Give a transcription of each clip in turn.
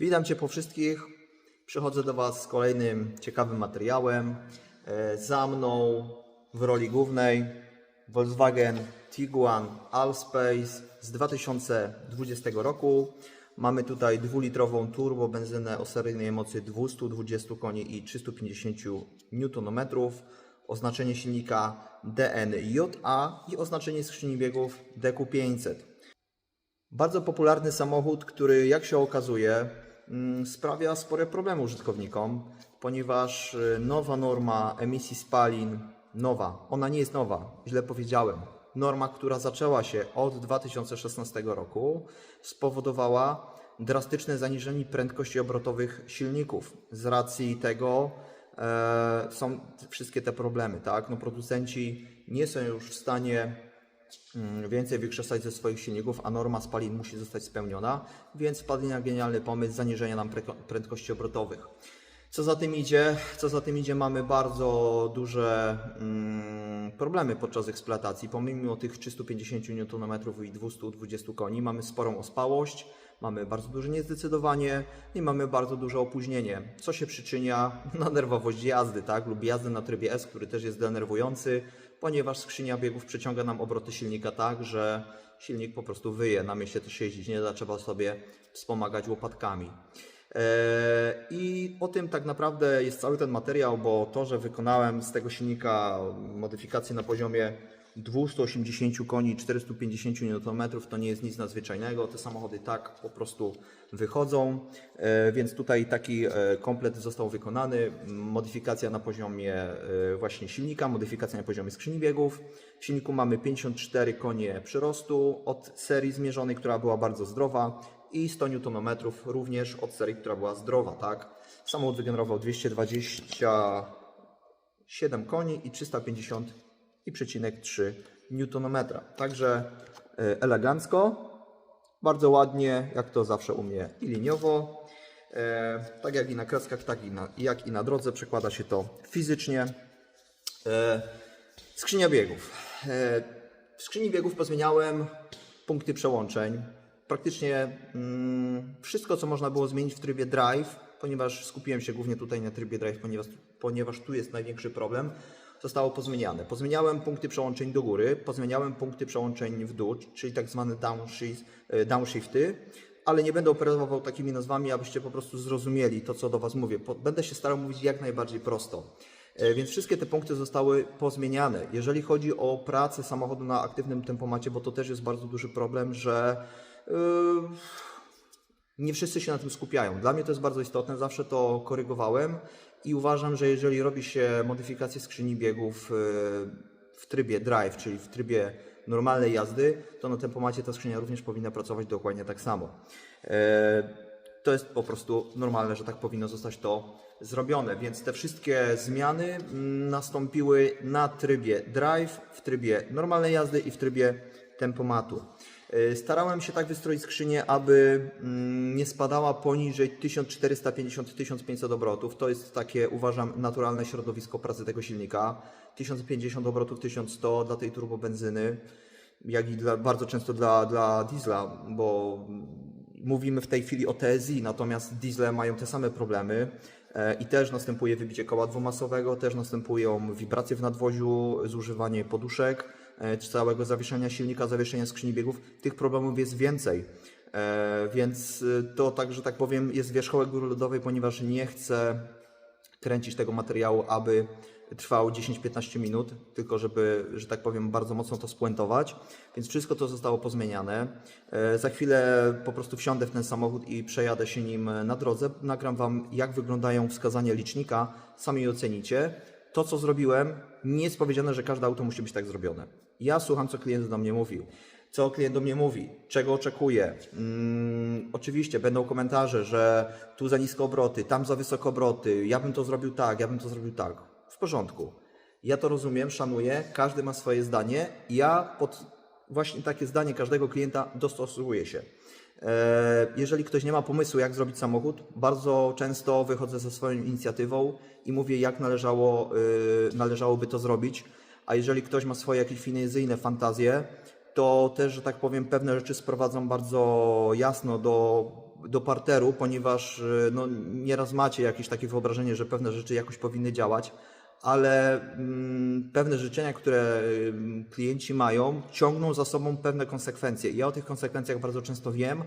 Witam Cię po wszystkich. Przychodzę do Was z kolejnym ciekawym materiałem. E, Za mną w roli głównej Volkswagen Tiguan Allspace z 2020 roku. Mamy tutaj dwulitrową turbo benzynę o seryjnej mocy 220 koni i 350 Nm. Oznaczenie silnika DNJA i oznaczenie skrzyni biegów DQ500. Bardzo popularny samochód, który jak się okazuje sprawia spore problemy użytkownikom, ponieważ y, nowa norma emisji spalin, nowa, ona nie jest nowa, źle powiedziałem. Norma, która zaczęła się od 2016 roku, spowodowała drastyczne zaniżenie prędkości obrotowych silników. Z racji tego e, są wszystkie te problemy, tak? No, producenci nie są już w stanie mm, więcej wykrzesać ze swoich silników, a norma spalin musi zostać spełniona, więc wpadli na genialny pomysł zaniżenia nam prędkości obrotowych. Co za tym idzie? Co za tym idzie, mamy bardzo duże mm, problemy podczas eksploatacji. Pomimo tych 350 Nm i 220 koni, mamy sporą ospałość, mamy bardzo duże niezdecydowanie i mamy bardzo duże opóźnienie, co się przyczynia na nerwowość jazdy, tak? lub jazdy na trybie S, który też jest denerwujący, ponieważ skrzynia biegów przeciąga nam obroty silnika tak, że silnik po prostu wyje. Na mieście też jeździć nie da, trzeba sobie wspomagać łopatkami. Eee, I o tym tak naprawdę jest cały ten materiał, bo to, że wykonałem z tego silnika modyfikację na poziomie 280 koni, 450 Nm, to nie jest nic nadzwyczajnego. Te samochody tak po prostu wychodzą, e, więc tutaj taki e, komplet został wykonany. Modyfikacja na poziomie e, właśnie silnika, modyfikacja na poziomie skrzyni biegów. W silniku mamy 54 konie przyrostu od serii zmierzonej, która była bardzo zdrowa i 100 Nm również od serii, która była zdrowa, tak? Samochód wygenerował 227 koni i 350 i przecinek 3 Nm. Także e, elegancko, bardzo ładnie, jak to zawsze u mnie i liniowo. E, tak jak i na kreskach, tak i na, jak i na drodze przekłada się to fizycznie. E, skrzynia biegów. W skrzyni biegów pozmieniałem punkty przełączeń. Praktycznie mm, wszystko, co można było zmienić w trybie drive, ponieważ skupiłem się głównie tutaj na trybie drive, ponieważ, ponieważ tu jest największy problem, zostało pozmieniane. Pozmieniałem punkty przełączeń do góry, pozmieniałem punkty przełączeń w dół, czyli tak zwane downshift, downshifty, ale nie będę operował takimi nazwami, abyście po prostu zrozumieli to, co do Was mówię. Będę się starał mówić jak najbardziej prosto. E, Więc wszystkie te punkty zostały pozmieniane. Jeżeli chodzi o pracę samochodu na aktywnym tempomacie, bo to też jest bardzo duży problem, że yy, nie wszyscy się na tym skupiają. Dla mnie to jest bardzo istotne, zawsze to korygowałem i uważam, że jeżeli robi się modyfikację skrzyni biegów yy, w trybie drive, czyli w trybie normalnej jazdy, to na tempomacie ta skrzynia również powinna pracować dokładnie tak samo. Yy, To jest po prostu normalne, że tak powinno zostać to zrobione, więc te wszystkie zmiany mm, nastąpiły na trybie drive, w trybie normalnej jazdy i w trybie tempomatu. Yy, Starałem się tak wystroić skrzynię, aby mm, nie spadała poniżej 1450-1500 obrotów. To jest takie, uważam, naturalne środowisko pracy tego silnika. 1050 obrotów, 1100 dla tej turbobenzyny, jak i dla, bardzo często dla, dla diesla, bo mówimy w tej chwili o TSI, natomiast diesle mają te same problemy e, i też następuje wybicie koła dwumasowego, też następują wibracje w nadwoziu, zużywanie poduszek, e, całego zawieszenia silnika, zawieszenia skrzyni biegów. Tych problemów jest więcej. E, Więc y, to tak, że tak powiem, jest wierzchołek góry lodowej, ponieważ nie chcę kręcić tego materiału, aby trwał 10-15 minut, tylko żeby, że tak powiem, bardzo mocno to spuentować. Więc wszystko to zostało pozmieniane. E, Za chwilę po prostu wsiądę w ten samochód i przejadę się nim na drodze. Nagram Wam, jak wyglądają wskazania licznika, sami ocenicie. To, co zrobiłem, nie jest powiedziane, że każde auto musi być tak zrobione. Ja słucham, co klient do mnie mówił. Co klient do mnie mówi, czego oczekuje. Mm, oczywiście będą komentarze, że tu za nisko obroty, tam za wysoko obroty, ja bym to zrobił tak, ja bym to zrobił tak. W porządku. Ja to rozumiem, szanuję, każdy ma swoje zdanie. Ja pod właśnie takie zdanie każdego klienta dostosowuję się. E, Jeżeli ktoś nie ma pomysłu, jak zrobić samochód, bardzo często wychodzę ze swoją inicjatywą i mówię, jak należało, y, należałoby to zrobić. A jeżeli ktoś ma swoje jakieś finezyjne fantazje, to też, że tak powiem, pewne rzeczy sprowadzam bardzo jasno do do parteru, ponieważ y, no, nieraz macie jakieś takie wyobrażenie, że pewne rzeczy jakoś powinny działać, ale mm, pewne życzenia, które ym, klienci mają, ciągną za sobą pewne konsekwencje. Ja o tych konsekwencjach bardzo często wiem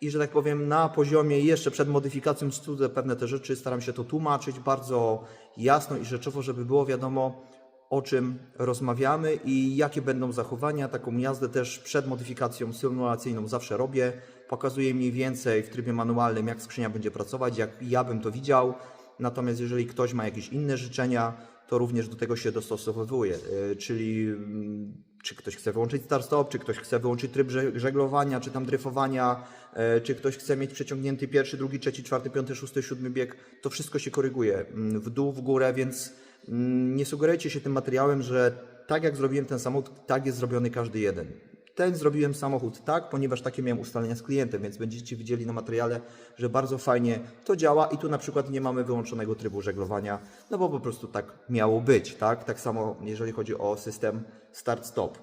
i że tak powiem na poziomie jeszcze przed modyfikacją studia pewne te rzeczy staram się to tłumaczyć bardzo jasno i rzeczowo, żeby było wiadomo o czym rozmawiamy i jakie będą zachowania. Taką jazdę też przed modyfikacją symulacyjną zawsze robię. Pokazuję mniej więcej w trybie manualnym, jak skrzynia będzie pracować, jak ja bym to widział. Natomiast jeżeli ktoś ma jakieś inne życzenia, to również do tego się dostosowuje. Yy, Czyli mm, czy ktoś chce wyłączyć start-stop, czy ktoś chce wyłączyć tryb żeg- żeglowania, czy tam dryfowania, e, czy ktoś chce mieć przeciągnięty pierwszy, drugi, trzeci, czwarty, piąty, szósty, siódmy bieg, to wszystko się koryguje mm, w dół, w górę, więc nie sugerujcie się tym materiałem, że tak jak zrobiłem ten samochód, tak jest zrobiony każdy jeden. Ten zrobiłem samochód tak, ponieważ takie miałem ustalenia z klientem, więc będziecie widzieli na materiale, że bardzo fajnie to działa i tu na przykład nie mamy wyłączonego trybu żeglowania, no bo po prostu tak miało być, tak? Tak samo jeżeli chodzi o system start-stop.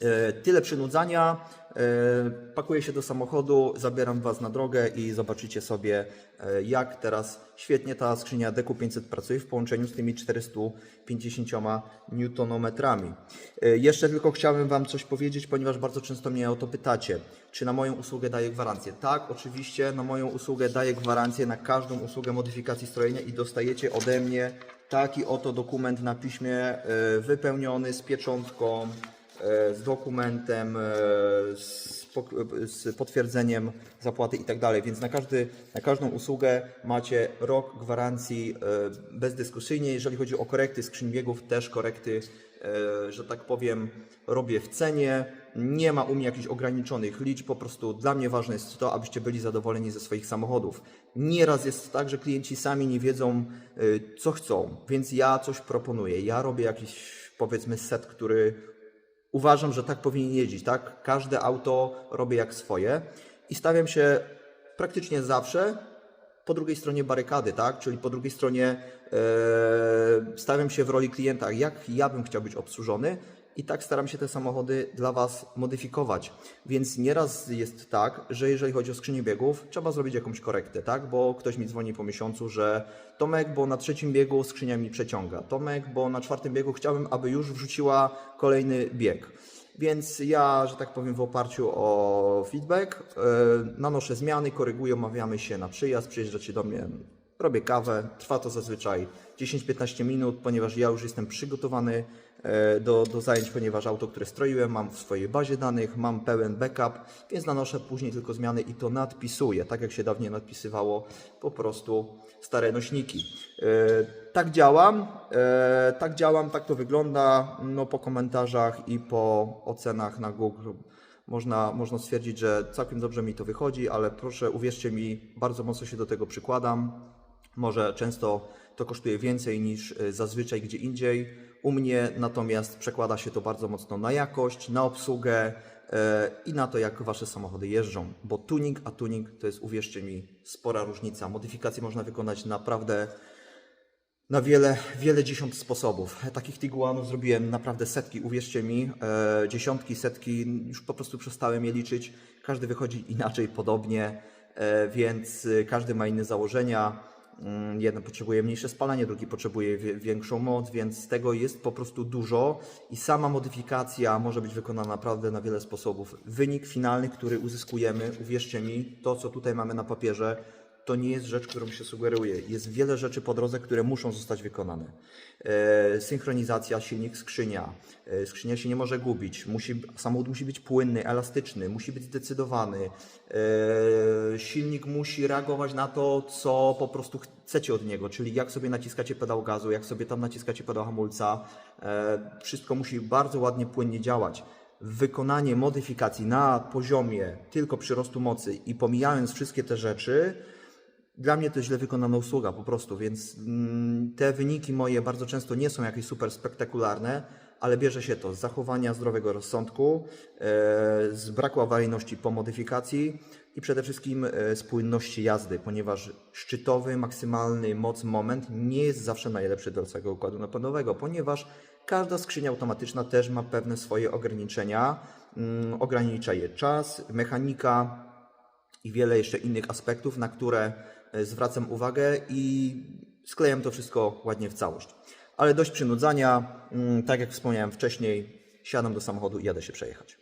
E, Tyle przynudzania. E, Pakuję się do samochodu, zabieram Was na drogę i zobaczycie sobie, e, jak teraz świetnie ta skrzynia DQ500 pracuje w połączeniu z tymi 450 newtonometrami. E, Jeszcze tylko chciałbym Wam coś powiedzieć, ponieważ bardzo często mnie o to pytacie. Czy na moją usługę daję gwarancję? Tak, oczywiście, na moją usługę daję gwarancję na każdą usługę modyfikacji strojenia i dostajecie ode mnie taki oto dokument na piśmie wypełniony z pieczątką, z dokumentem, e, z, potwierdzeniem zapłaty i tak dalej. Więc na, każdy, na każdą usługę macie rok gwarancji e, bezdyskusyjnie. Jeżeli chodzi o korekty skrzyń biegów, też korekty, e, że tak powiem, robię w cenie. Nie ma u mnie jakichś ograniczonych liczb, po prostu dla mnie ważne jest to, abyście byli zadowoleni ze swoich samochodów. Nieraz jest tak, że klienci sami nie wiedzą, co chcą, więc ja coś proponuję. Ja robię jakiś, powiedzmy, set, który uważam, że tak powinien jeździć, tak? Każde auto robię jak swoje i stawiam się praktycznie zawsze po drugiej stronie barykady, tak? Czyli po drugiej stronie e, stawiam się w roli klienta, jak ja bym chciał być obsłużony i tak staram się te samochody dla Was modyfikować. Więc nieraz jest tak, że jeżeli chodzi o skrzynię biegów, trzeba zrobić jakąś korektę, tak? Bo ktoś mi dzwoni po miesiącu, że Tomek, bo na trzecim biegu skrzynia mi przeciąga. Tomek, bo na czwartym biegu chciałbym, aby już wrzuciła kolejny bieg. Więc ja, że tak powiem, w oparciu o feedback, yy, nanoszę zmiany, koryguję, omawiamy się na przyjazd, przyjeżdżacie do mnie, robię kawę, trwa to zazwyczaj 10-15 minut, ponieważ ja już jestem przygotowany do, do zajęć, ponieważ auto, które stroiłem, mam w swojej bazie danych, mam pełen backup, więc nanoszę później tylko zmiany i to nadpisuję, tak jak się dawniej nadpisywało po prostu stare nośniki. E, Tak działam, e, tak działam, tak to wygląda. No, po komentarzach i po ocenach na Google można, można stwierdzić, że całkiem dobrze mi to wychodzi, ale proszę uwierzcie mi, bardzo mocno się do tego przykładam. Może często to kosztuje więcej niż e, zazwyczaj gdzie indziej. U mnie natomiast przekłada się to bardzo mocno na jakość, na obsługę e, i na to, jak wasze samochody jeżdżą. Bo tuning a tuning to jest, uwierzcie mi, spora różnica. Modyfikacje można wykonać naprawdę na wiele, wiele dziesiąt sposobów. Takich Tiguanów zrobiłem naprawdę setki, uwierzcie mi, e, dziesiątki, setki, już po prostu przestałem je liczyć. Każdy wychodzi inaczej, podobnie, e, więc każdy ma inne założenia. Mm, Jeden potrzebuje mniejsze spalanie, drugi potrzebuje większą moc, więc tego jest po prostu dużo i sama modyfikacja może być wykonana naprawdę na wiele sposobów. Wynik finalny, który uzyskujemy, uwierzcie mi, to co tutaj mamy na papierze, to nie jest rzecz, którą się sugeruje. Jest wiele rzeczy po drodze, które muszą zostać wykonane. E, synchronizacja, silnik, skrzynia. E, skrzynia się nie może gubić. Musi, samochód musi być płynny, elastyczny, musi być zdecydowany. Silnik musi reagować na to, co po prostu chcecie od niego, czyli jak sobie naciskacie pedał gazu, jak sobie tam naciskacie pedał hamulca. E, wszystko musi bardzo ładnie, płynnie działać wykonanie modyfikacji na poziomie tylko przyrostu mocy i pomijając wszystkie te rzeczy, dla mnie to źle wykonana usługa po prostu, więc mm, te wyniki moje bardzo często nie są jakieś super spektakularne, ale bierze się to z zachowania zdrowego rozsądku, e, z braku awaryjności po modyfikacji i przede wszystkim e, spójności jazdy, ponieważ szczytowy, maksymalny moc moment nie jest zawsze najlepszy dla całego układu napędowego, ponieważ każda skrzynia automatyczna też ma pewne swoje ograniczenia. Mm, Ogranicza je czas, mechanika, i wiele jeszcze innych aspektów, na które e, zwracam uwagę i sklejam to wszystko ładnie w całość. Ale dość przynudzania, mm, tak jak wspomniałem wcześniej, siadam do samochodu i jadę się przejechać.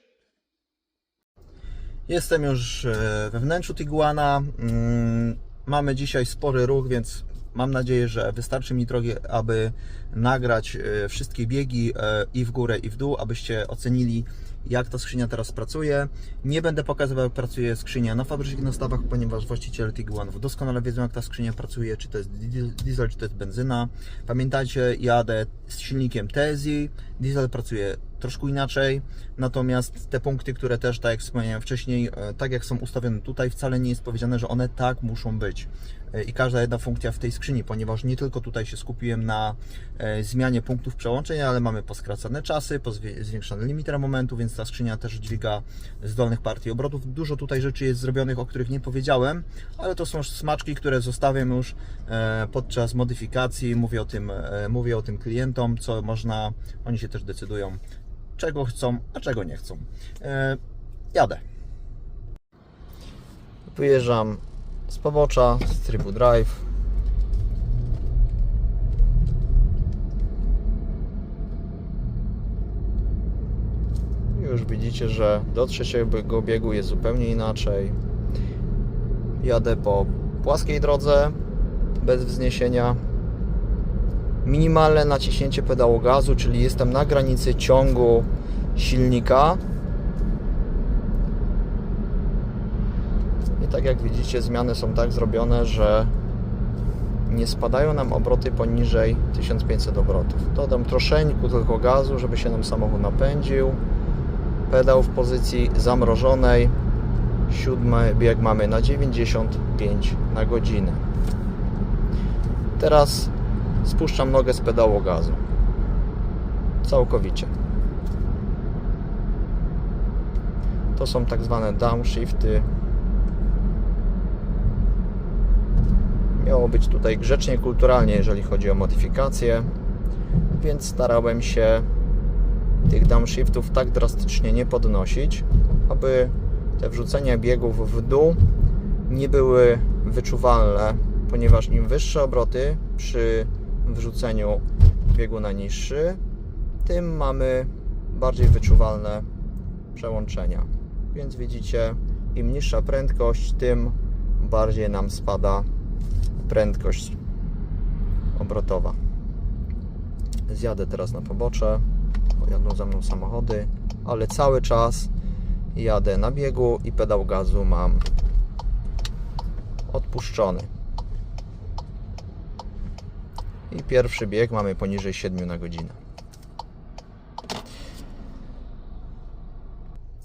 Jestem już e, we wnętrzu Tiguana. Mm, Mamy dzisiaj spory ruch, więc mam nadzieję, że wystarczy mi drogi, aby nagrać e, wszystkie biegi e, i w górę, i w dół, abyście ocenili, jak ta skrzynia teraz pracuje. Nie będę pokazywał, jak pracuje skrzynia na fabrycznych dostawach, ponieważ właściciele Tiguanów doskonale wiedzą, jak ta skrzynia pracuje, czy to jest di- diesel, czy to jest benzyna. Pamiętajcie, jadę z silnikiem TSI, diesel pracuje troszkę inaczej, natomiast te punkty, które też, tak jak wspomniałem wcześniej, e, tak jak są ustawione tutaj, wcale nie jest powiedziane, że one tak muszą być. E, I każda jedna funkcja w tej skrzyni, ponieważ nie tylko tutaj się skupiłem na e, zmianie punktów przełączeń, ale mamy poskracane czasy, zwiększony limiter momentu, więc ta skrzynia też dźwiga z dolnych partii obrotów. Dużo tutaj rzeczy jest zrobionych, o których nie powiedziałem, ale to są smaczki, które zostawiam już e, podczas modyfikacji. Mówię o tym, mówię o tym klientom, co można, oni się też decydują, czego chcą, a czego nie chcą. Jadę. Wyjeżdżam z pobocza, z trybu drive. Już widzicie, że do trzeciego biegu jest zupełnie inaczej. Jadę po płaskiej drodze, bez wzniesienia. Minimalne naciśnięcie pedału gazu, czyli jestem na granicy ciągu silnika. I tak jak widzicie, zmiany są tak zrobione, że nie spadają nam obroty poniżej 1500 obrotów. Dodam troszeczkę tylko gazu, żeby się nam samochód napędził. Pedał w pozycji zamrożonej. Siódmy bieg mamy na 95 na godzinę. Teraz spuszczam nogę z pedału gazu. Całkowicie. To są tak zwane downshifty. Miało być tutaj grzecznie, kulturalnie, jeżeli chodzi o modyfikacje, więc starałem się tych downshiftów tak drastycznie nie podnosić, aby te wrzucenia biegów w dół nie były wyczuwalne, ponieważ im wyższe obroty przy wrzuceniu biegu na niższy, tym mamy bardziej wyczuwalne przełączenia. Więc widzicie, im niższa prędkość, tym bardziej nam spada prędkość obrotowa. Zjadę teraz na pobocze, pojadą za mną samochody, ale cały czas jadę na biegu i pedał gazu mam odpuszczony. I pierwszy bieg mamy poniżej 7 na godzinę.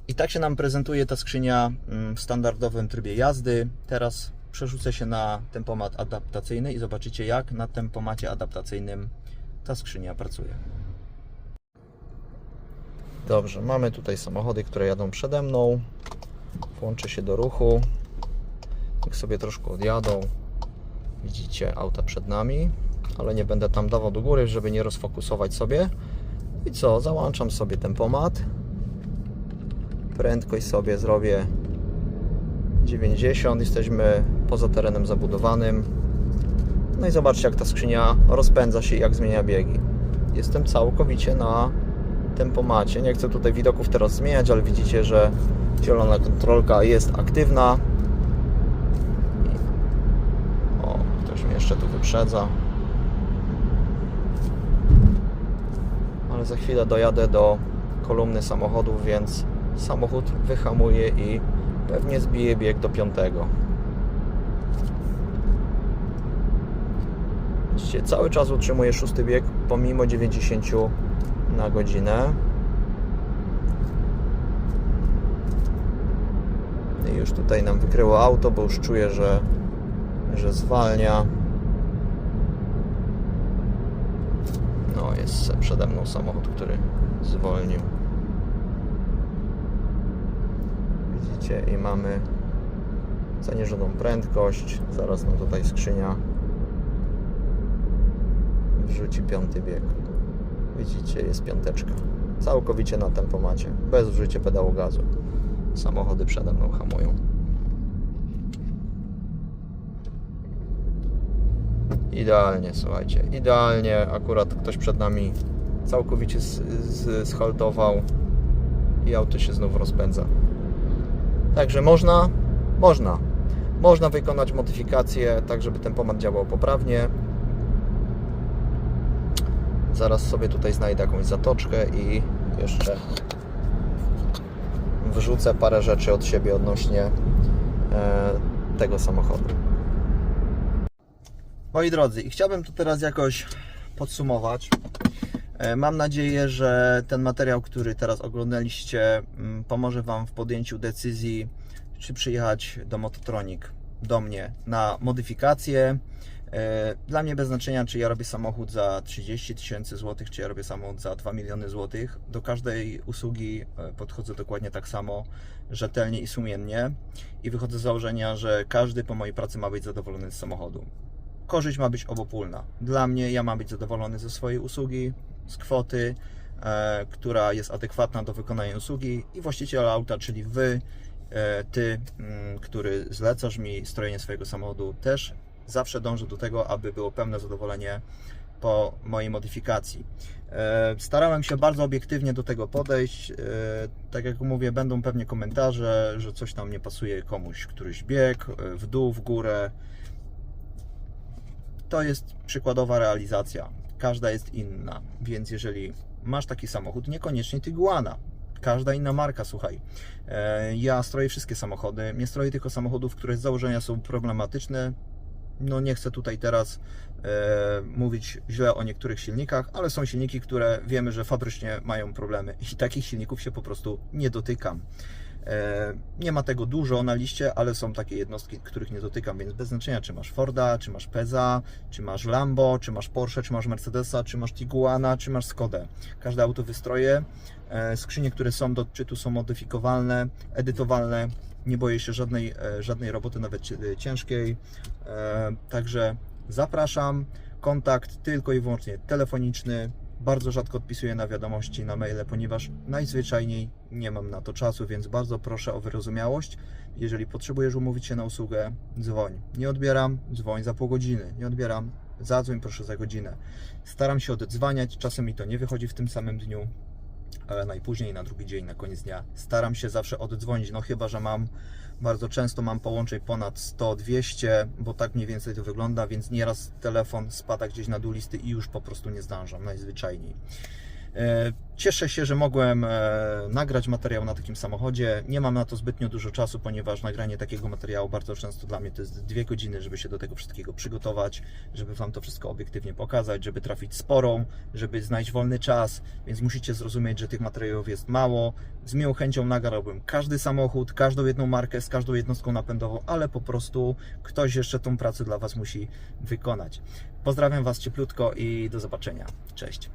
I tak się nam prezentuje ta skrzynia mm, w standardowym trybie jazdy. Teraz przerzucę się na tempomat adaptacyjny i zobaczycie jak na tempomacie adaptacyjnym ta skrzynia pracuje. Dobrze, mamy tutaj samochody, które jadą przede mną. Włączę się do ruchu. Jak sobie troszkę odjadą, widzicie auta przed nami, ale nie będę tam dawał do góry, żeby nie rozfokusować sobie. I co, załączam sobie tempomat. Prędkość sobie zrobię 90, jesteśmy poza terenem zabudowanym. No i zobaczcie, jak ta skrzynia rozpędza się i jak zmienia biegi. Jestem całkowicie na tempomacie. Nie chcę tutaj widoków teraz zmieniać, ale widzicie, że zielona kontrolka jest aktywna. O, ktoś mnie jeszcze tu wyprzedza. Ale za chwilę dojadę do kolumny samochodów, więc samochód wyhamuje i pewnie zbije bieg do piątego. Widzicie, cały czas utrzymuje szósty bieg pomimo 90 na godzinę. I już tutaj nam wykryło auto, bo już czuję, że, że zwalnia. No, jest przede mną samochód, który zwolnił. i mamy zaniżoną prędkość. Zaraz nam tutaj skrzynia wrzuci piąty bieg. Widzicie jest piąteczka. Całkowicie na tempomacie bez użycia pedału gazu. Samochody przede mną hamują. Idealnie słuchajcie idealnie. Akurat ktoś przed nami całkowicie z, z, i auto się znów rozpędza. Także można, można. Można wykonać modyfikacje tak, żeby tempomat działał poprawnie. Zaraz sobie tutaj znajdę jakąś zatoczkę i jeszcze wrzucę parę rzeczy od siebie odnośnie e, tego samochodu. Moi drodzy, i chciałbym to teraz jakoś podsumować. E, Mam nadzieję, że ten materiał, który teraz oglądaliście, mm, pomoże Wam w podjęciu decyzji, czy przyjechać do Mototronic, do mnie na modyfikację. E, Dla mnie bez znaczenia, czy ja robię samochód za 30 tysięcy złotych, czy ja robię samochód za 2 miliony złotych. Do każdej usługi e, podchodzę dokładnie tak samo, rzetelnie i sumiennie i wychodzę z założenia, że każdy po mojej pracy ma być zadowolony z samochodu korzyść ma być obopólna. Dla mnie ja mam być zadowolony ze swojej usługi, z kwoty, e, która jest adekwatna do wykonania usługi i właściciel auta, czyli wy, e, ty, mm, który zlecasz mi strojenie swojego samochodu, też zawsze dążę do tego, aby było pełne zadowolenie po mojej modyfikacji. E, Starałem się bardzo obiektywnie do tego podejść. Tak jak mówię, będą pewnie komentarze, że coś tam nie pasuje komuś, któryś bieg w dół, w górę, to jest przykładowa realizacja. Każda jest inna, więc jeżeli masz taki samochód, niekoniecznie Tiguana. Każda inna marka, słuchaj. E, Ja stroję wszystkie samochody. Nie stroję tylko samochodów, które z założenia są problematyczne. No nie chcę tutaj teraz e, mówić źle o niektórych silnikach, ale są silniki, które wiemy, że fabrycznie mają problemy i takich silników się po prostu nie dotykam. E, Nie ma tego dużo na liście, ale są takie jednostki, których nie dotykam, więc bez znaczenia, czy masz Forda, czy masz Peza, czy masz Lambo, czy masz Porsche, czy masz Mercedesa, czy masz Tiguana, czy masz Skodę. Każde auto wystroję. E, Skrzynie, które są do odczytu są modyfikowalne, edytowalne. Nie boję się żadnej, e, żadnej roboty, nawet ciężkiej. Także zapraszam. Kontakt tylko i wyłącznie telefoniczny. Bardzo rzadko odpisuję na wiadomości, na maile, ponieważ najzwyczajniej nie mam na to czasu, więc bardzo proszę o wyrozumiałość. Jeżeli potrzebujesz umówić się na usługę, dzwoń. Nie odbieram, dzwoń za pół godziny. Nie odbieram, zadzwoń proszę za godzinę. Staram się oddzwaniać, czasem mi to nie wychodzi w tym samym dniu, ale najpóźniej na drugi dzień, na koniec dnia staram się zawsze oddzwonić, no chyba, że mam bardzo często mam połączeń ponad 100-200, bo tak mniej więcej to wygląda, więc nieraz telefon spada gdzieś na dół listy i już po prostu nie zdążam, najzwyczajniej. E, Cieszę się, że mogłem e, nagrać materiał na takim samochodzie. Nie mam na to zbytnio dużo czasu, ponieważ nagranie takiego materiału bardzo często dla mnie to jest dwie godziny, żeby się do tego wszystkiego przygotować, żeby Wam to wszystko obiektywnie pokazać, żeby trafić sporą, żeby znaleźć wolny czas, więc musicie zrozumieć, że tych materiałów jest mało. Z miłą chęcią nagrałbym każdy samochód, każdą jedną markę z każdą jednostką napędową, ale po prostu ktoś jeszcze tą pracę dla Was musi wykonać. Pozdrawiam Was cieplutko i do zobaczenia. Cześć.